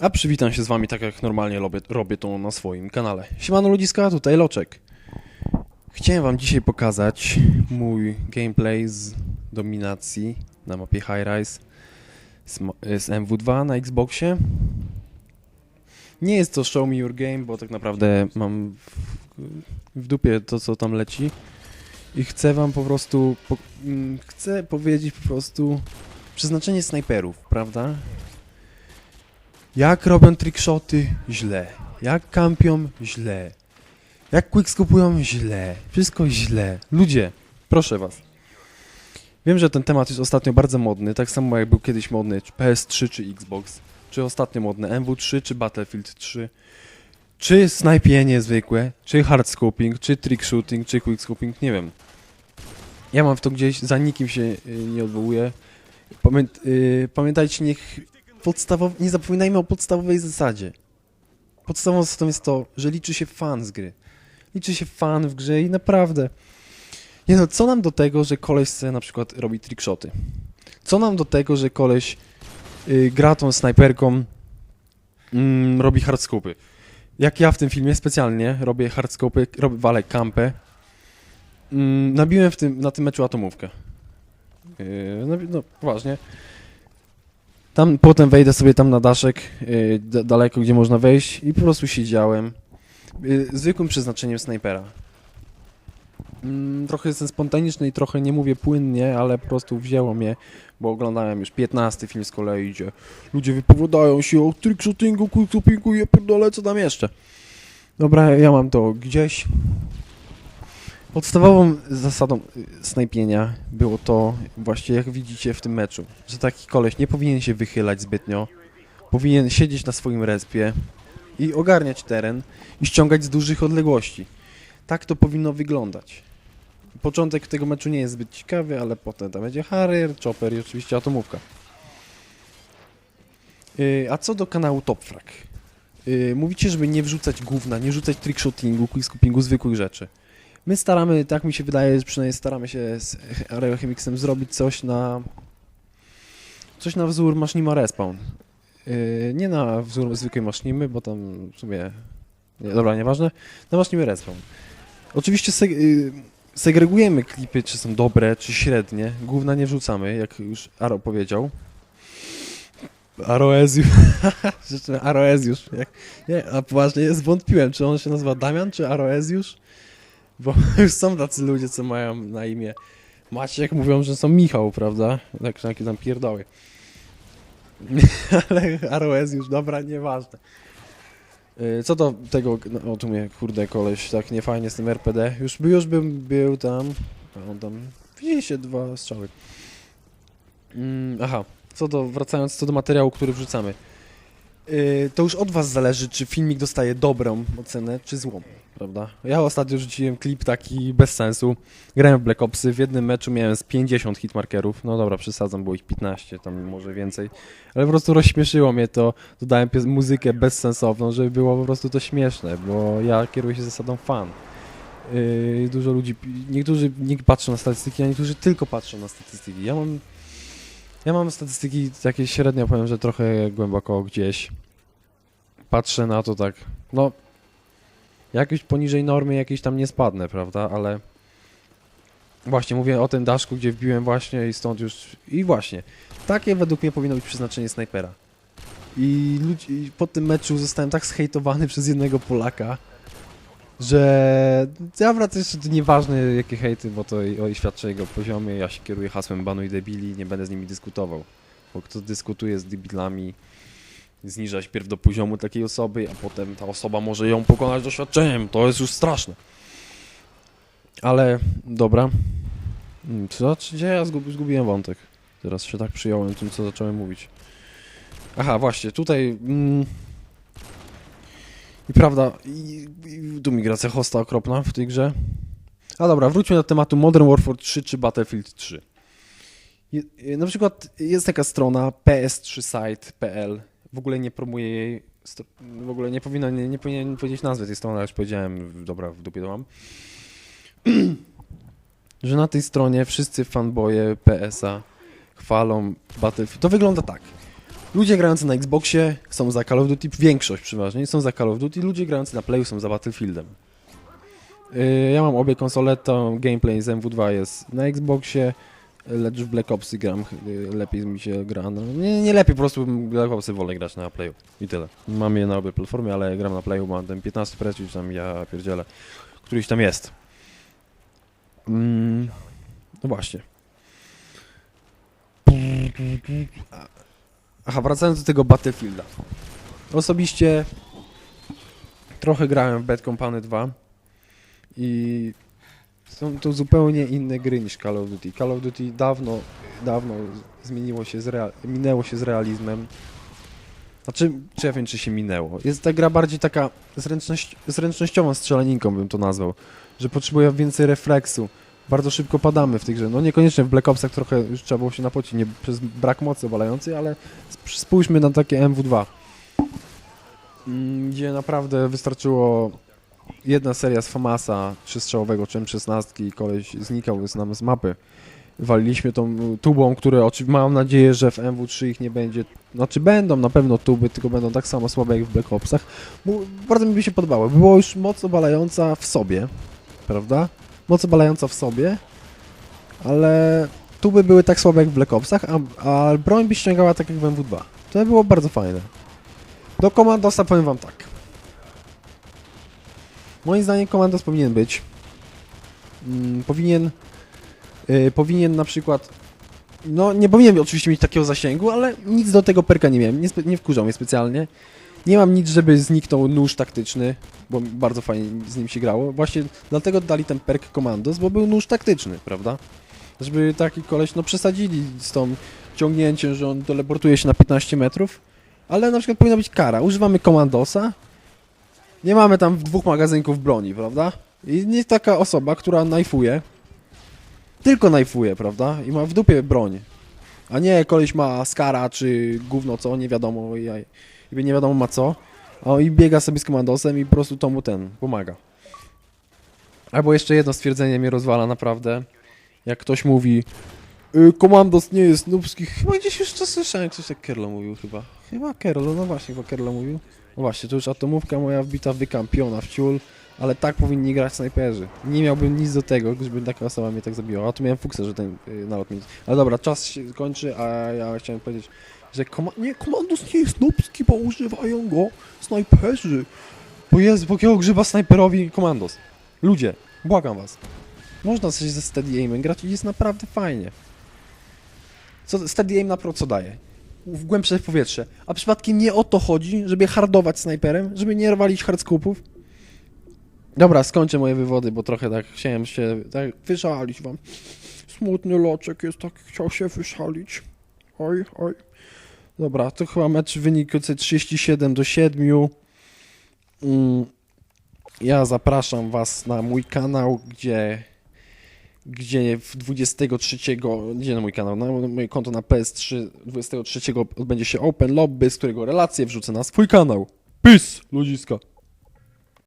A przywitam się z wami tak jak normalnie robię, robię to na swoim kanale. Siemano ludziska, tutaj Loczek. Chciałem wam dzisiaj pokazać mój gameplay z dominacji na mapie High Rise z, z MW2 na Xboxie. Nie jest to show me your game, bo tak naprawdę mam w, w dupie to co tam leci. I chcę wam po prostu, po, mm, chcę powiedzieć po prostu przeznaczenie snajperów, prawda? Jak robią trickshoty? Źle. Jak kampią? Źle. Jak quickscopują? Źle. Wszystko źle. Ludzie, proszę was. Wiem, że ten temat jest ostatnio bardzo modny, tak samo jak był kiedyś modny czy PS3 czy Xbox, czy ostatnio modne MW3 czy Battlefield 3, czy snajpienie zwykłe, czy hardscoping, czy trickshooting, czy quickscoping, nie wiem. Ja mam w to gdzieś, za nikim się y, nie odwołuję. Pamię y, pamiętajcie, niech podstawow... nie zapominajmy o podstawowej zasadzie. Podstawową zasadą jest to, że liczy się fan z gry. Liczy się fan w grze i naprawdę. Nie no, co nam do tego, że koleś chce na przykład robi trickshoty? Co nam do tego, że koleś y, gra tą snajperką, mm, robi hardscopy? Jak ja w tym filmie specjalnie robię hardscopy, robię walę kampę. Mm, nabiłem w tym, na tym meczu atomówkę. Yy, no, no, poważnie. Tam potem wejdę sobie tam na daszek, d- daleko gdzie można wejść i po prostu siedziałem. Yy, zwykłym przeznaczeniem snajpera. Mm, trochę jestem spontaniczny i trochę nie mówię płynnie, ale po prostu wzięło mnie, bo oglądałem już 15 film z kolei, gdzie ludzie wypowiadają się o trickshootingu, quickscopingu i ja pierdolę, co tam jeszcze. Dobra, ja mam to gdzieś. Podstawową zasadą y, snajpienia było to właśnie jak widzicie w tym meczu, że taki koleś nie powinien się wychylać zbytnio, powinien siedzieć na swoim respie i ogarniać teren i ściągać z dużych odległości. Tak to powinno wyglądać. Początek tego meczu nie jest zbyt ciekawy, ale potem tam będzie Harrier, Chopper i oczywiście atomówka. Yy, a co do kanału Topfrag? Yy, mówicie, żeby nie wrzucać gówna, nie wrzucać trickshotingu, quickscopingu, zwykłych rzeczy. My staramy, tak mi się wydaje, przynajmniej staramy się z Aerochemixem zrobić coś na coś na wzór masznima Respawn. Yy, nie na wzór zwykłej masznimy, bo tam w sumie nie, dobra, nieważne. Na masznimy Respawn. Oczywiście seg yy, segregujemy klipy, czy są dobre, czy średnie. Główna nie wrzucamy, jak już Aro powiedział. Rzeczy Aroezjusz. Jak, nie, a poważnie zwątpiłem, czy on się nazywa Damian, czy Aroezjusz? Bo już są tacy ludzie, co mają na imię Maciek, mówią, że są Michał, prawda? Tak, takie tam pierdoły. Ale Aroez już, dobra, nieważne. Yy, Co do tego, no, o tu mnie, kurde, koleś, tak niefajnie z tym RPD. Już, już bym był tam, a on tam, widzieliście, dwa strzały. Mm, aha, co do, wracając co do materiału, który wrzucamy. Yy, to już od was zależy, czy filmik dostaje dobrą ocenę, czy złą, prawda? Ja ostatnio rzuciłem klip taki bez sensu. Grałem w Black Opsy, w jednym meczu miałem z 50 hitmarkerów. No dobra, przesadzam, było ich 15, tam może więcej. Ale po prostu rozśmieszyło mnie to. Dodałem muzykę bezsensowną, żeby było po prostu to śmieszne, bo ja kieruję się zasadą fan. Yy, dużo ludzi, niektórzy nie patrzą na statystyki, a niektórzy tylko patrzą na statystyki. Ja mam, ja mam statystyki takie średnio, powiem, że trochę głęboko gdzieś. Patrzę na to tak, no jakoś poniżej normy jakieś tam nie spadnę, prawda, ale właśnie mówię o tym daszku, gdzie wbiłem właśnie i stąd już, i właśnie, takie według mnie powinno być przeznaczenie snajpera. I, ludzi, i po tym meczu zostałem tak zhejtowany przez jednego Polaka, że jeszcze, to nieważne jakie hejty, bo to o, świadczy o jego poziomie, ja się kieruję hasłem banuj debili, nie będę z nimi dyskutował, bo kto dyskutuje z debilami, zniża się pierw do poziomu takiej osoby, a potem ta osoba może ją pokonać doświadczeniem. To jest już straszne. Ale dobra. Mm, Co? Gdzie ja zgub, zgubiłem wątek? Teraz się tak przyjąłem tym, co zacząłem mówić. Aha, właśnie, tutaj. Mm, I prawda, i, i tu migracja hosta okropna w tej grze. A dobra, wróćmy do tematu Modern Warfare 3 czy Battlefield 3. Je, na przykład jest taka strona ps3site.pl w ogóle nie promuję jej, w ogóle nie powinno, nie, nie powinien powiedzieć nazwy tej strony, ale już powiedziałem, dobra, w dupie to mam, że na tej stronie wszyscy fanboye PS-a chwalą Battlefield. To wygląda tak. Ludzie grający na Xboxie są za Call of Duty, większość przeważnie są za Call of Duty, ludzie grający na Playu są za Battlefieldem. Yy, ja mam obie konsole, to gameplay z MW2 jest na Xboxie, lecz w Black Opsy gram, yy, lepiej mi się gra. No, nie, nie lepiej, po prostu Black Opsy wolę grać na Playu i tyle. Mam je na obie platformy, ale gram na Playu, mam ten 15 Prestige, tam ja pierdzielę, któryś tam jest. Mm, no właśnie. Aha, wracając do tego Battlefielda. Osobiście trochę grałem w Bad Company 2 i są to zupełnie inne gry niż Call of Duty. Call of Duty dawno, dawno zmieniło się, z minęło się z realizmem. Znaczy, czy ja wiem, czy się minęło. Jest ta gra bardziej taka zręczność, zręcznościową strzelaninką, bym to nazwał. Że potrzebuje więcej refleksu. Bardzo szybko padamy w tych grze. No niekoniecznie w Black Opsach trochę już trzeba było się napocić, nie przez brak mocy obalającej, ale sp- spójrzmy na takie MW2. Mm, Gdzie naprawdę wystarczyło jedna seria z Famasa trzystrzałowego czy M16 i koleś znikał z nam z mapy. Waliliśmy tą y, tubą, które mam nadzieję, że w MW3 ich nie będzie. Znaczy będą na pewno tuby, tylko będą tak samo słabe jak w Black Opsach. Bo bardzo mi by się podobało. Była już moc obalająca w sobie, prawda? Moc obalająca w sobie, ale tuby były tak słabe jak w Black Opsach, a, a broń by ściągała tak jak w MW2. To by było bardzo fajne. Do Komandosa powiem wam tak. Moim zdaniem Komandos powinien być. Mm, powinien. y, powinien na przykład. No, nie powinien oczywiście mieć takiego zasięgu, ale nic do tego perka nie miałem. Nie, nie wkurzał mnie specjalnie. Nie mam nic, żeby zniknął nóż taktyczny, bo bardzo fajnie z nim się grało. Właśnie dlatego dali ten perk Komandos, bo był nóż taktyczny, prawda? Żeby taki koleś, no przesadzili z tą ciągnięciem, że on teleportuje się na 15 metrów, ale na przykład powinna być kara. Używamy Komandosa, nie mamy tam dwóch magazynków broni, prawda? I nie taka osoba, która najfuje, tylko najfuje, prawda? I ma w dupie broń. A nie koleś ma skara czy gówno co, nie wiadomo, i, nie wiadomo ma co. A i biega sobie z komandosem i po prostu to mu ten pomaga. Albo jeszcze jedno stwierdzenie mnie rozwala naprawdę. Jak ktoś mówi y, Komandos nie jest nubski. Chyba gdzieś już słyszałem, ktoś tak Kerlo mówił chyba. Chyba Kerlo, no właśnie, chyba Kerlo mówił. No właśnie, to już atomówka moja wbita wykampiona w ciul, ale tak powinni grać snajperzy. Nie miałbym nic do tego, żeby taka osoba mnie tak zabiła. A tu miałem fuksę, że ten y, nalot mi... Ale dobra, czas się kończy, a ja chciałem powiedzieć, że koma... nie, komandos nie jest nubski, bo używają go snajperzy. Bo jest, bo jakiego grzyba snajperowi komandos. Ludzie, błagam was. Można coś ze steady aimem grać i jest naprawdę fajnie. Co, steady aim na pro co daje? w głębsze powietrze. A przypadkiem nie o to chodzi, żeby hardować snajperem, żeby nie rwalić hardskopów. Dobra, skończę moje wywody, bo trochę tak chciałem się tak wyszalić wam. Smutny loczek jest tak, chciał się wyszalić. Oj, oj. Dobra, to chyba mecz wynik 37 do 7. Mm, Ja zapraszam was na mój kanał, gdzie gdzie w 23, gdzie na mój kanał, na moje konto na PS3 23 odbędzie się Open Lobby, z którego relację wrzucę na swój kanał. Peace, ludziska.